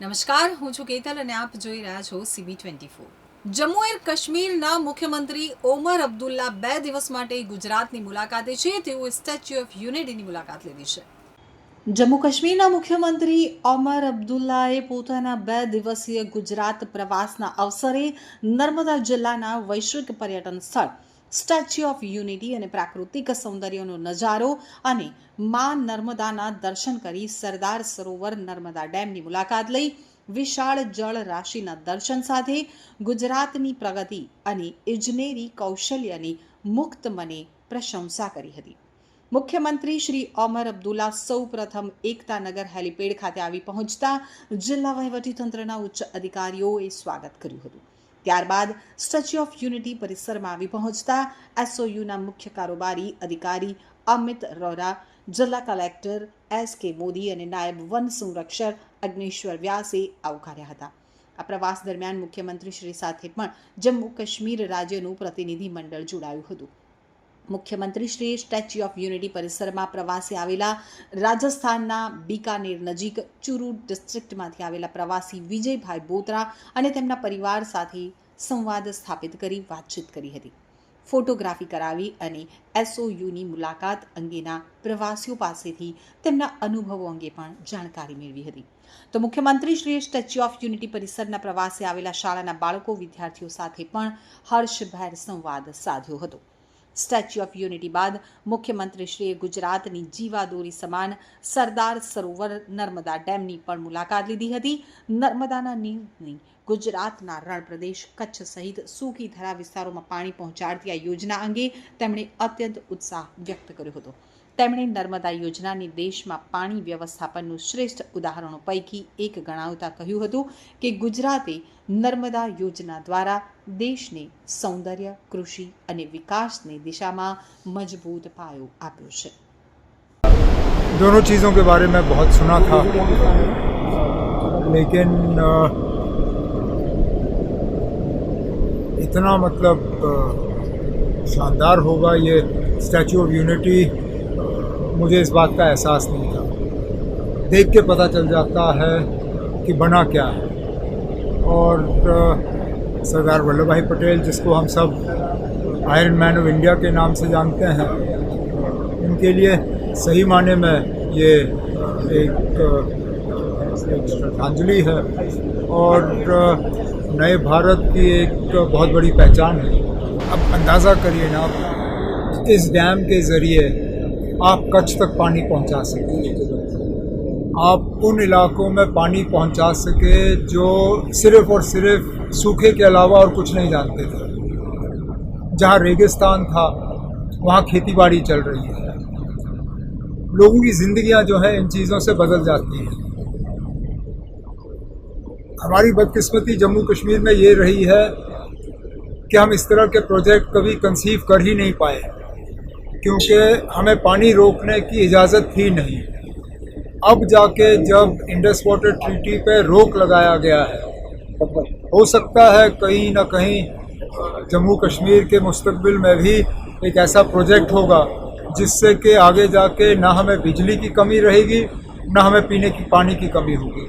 નમસ્કાર, હું છું કેતલ અને આપ જોઈ રહ્યા છો CB twenty four Jammu and કાશ્મીરના મુખ્યમંત્રી ઓમર અબ્દુલ્લા બે દિવસ માટે ગુજરાતની મુલાકાતે છે. તેઓ સ્ટેચ્યુ ઓફ યુનિટીની મુલાકાત લીધી છે. જમ્મુ કાશ્મીરના મુખ્યમંત્રી ઓમર અબ્દુલ્લાએ પોતાના બે દિવસીય ગુજરાત પ્રવાસના અવસરે નર્મદા જિલ્લાના વૈશ્વિક પર્યટન સ્થળ સ્ટેચ્યુ ઓફ યુનિટી અને પ્રાકૃતિક સૌંદર્યનો નજારો અને મા નર્મદાના દર્શન કરી સરદાર સરોવર નર્મદા ડેમની મુલાકાત લઈ વિશાળ જળ રાશિના દર્શન સાથે ગુજરાતની પ્રગતિ અને ઇજનેરી કૌશલ્યની મુક્ત મને પ્રશંસા કરી હતી. મુખ્યમંત્રી શ્રી ઓમર અબ્દુલ્લા સૌ પ્રથમ એકતાનગર હેલિપેડ ખાતે આવી પહોંચતા જિલ્લા વહીવટીતંત્રના ઉચ્ચ અધિકારીઓએ સ્વાગત કર્યું હતું. ત્યારબાદ સ્ટેચ્યુ ઓફ યુનિટી પરિસરમાં આવી પહોંચતા એસઓયુના મુખ્ય કારોબારી અધિકારી અમિત રોરા, જિલ્લા કલેક્ટર એસ કે મોદી અને નાયબ વન સંરક્ષક અગ્નેશ્વર વ્યાસે આવકાર્યા હતા. આ પ્રવાસ દરમિયાન મુખ્યમંત્રી શ્રી સાથે પણ જમ્મુ કાશ્મીર રાજ્યનું પ્રતિનિધિ મંડળ જોડાયું હતું. મુખ્યમંત્રી શ્રી સ્ટેચ્યુ ઓફ યુનિટી પરિસરમાં પ્રવાસે આવેલા રાજસ્થાનના બીકાનેર નજીક ચુરુ ડિસ્ટ્રિક્ટમાંથી આવેલા પ્રવાસી વિજયભાઈ બોત્રા અને તેમના પરિવાર સાથે સંવાદ સ્થાપિત કરી વાતચીત કરી હતી. ફોટોગ્રાફી કરાવી અને એસઓયુની મુલાકાત અંગેના પ્રવાસીઓ પાસેથી તેમના અનુભવો અંગે પણ જાણકારી મેળવી હતી. તો મુખ્યમંત્રી શ્રીએ સ્ટેચ્યુ ઓફ યુનિટી પરિસરના પ્રવાસે આવેલા શાળાના બાળકો વિદ્યાર્થીઓ સાથે પણ હર્ષભેર સંવાદ સાધ્યો હતો. સ્ટેચ્યુ ઓફ યુનિટી બાદ મુખ્યમંત્રીશ્રીએ ગુજરાતની જીવાદોરી સમાન સરદાર સરોવર નર્મદા ડેમની પણ મુલાકાત લીધી હતી. નર્મદાના નીરની ગુજરાતના રણ પ્રદેશ કચ્છ સહિત સૂકી ધરા વિસ્તારોમાં પાણી પહોંચાડતી આ યોજના અંગે તેમણે અત્યંત ઉત્સાહ વ્યક્ત કર્યો હતો તેમણે નર્મદા યોજનાની દેશમાં પાણી વ્યવસ્થાપનનું શ્રેષ્ઠ ઉદાહરણો પૈકી એક ગણાવતા કહ્યું હતું કે ગુજરાતે નર્મદા યોજના દ્વારા દેશને સૌંદર્ય કૃષિ અને વિકાસની દિશામાં મજબૂત પાયો આપ્યો છે दोनों चीज़ों के बारे में बहुत सुना था लेकिन इतना मतलब शानदार होगा ये स्टैचू ऑफ़ यूनिटी मुझे इस बात का एहसास नहीं था। देख के पता चल जाता है कि बना क्या है। और सरदार वल्लभ भाई पटेल, जिसको हम सब आयरन मैन ऑफ़ इंडिया के नाम से जानते हैं, उनके लिए सही माने में ये एक एक श्रद्धांजलि है और नए भारत की एक बहुत बड़ी पहचान है। अब अंदाज़ा करिए ना, इस डैम के ज़रिए आप कच्छ तक पानी पहुँचा सकें आप उन इलाकों में पानी पहुँचा सके जो सिर्फ़ और सिर्फ़ सूखे के अलावा और कुछ नहीं जानते थे। जहाँ रेगिस्तान था, वहाँ खेती बाड़ी चल रही है। लोगों की ज़िंदगियाँ जो है, इन चीज़ों से बदल जाती हैं। हमारी बदकिस्मती जम्मू कश्मीर में ये रही है कि हम इस तरह के प्रोजेक्ट कभी कंसीव कर ही नहीं पाए, क्योंकि हमें पानी रोकने की इजाज़त थी नहीं। अब जाके जब इंडस वाटर ट्रीटी पे रोक लगाया गया है, हो सकता है कहीं ना कहीं, जम्मू कश्मीर के मुस्तबिल में भी एक ऐसा प्रोजेक्ट होगा, जिससे कि आगे जाके ना हमें बिजली की कमी रहेगी, ना हमें पीने की, पानी की कमी होगी।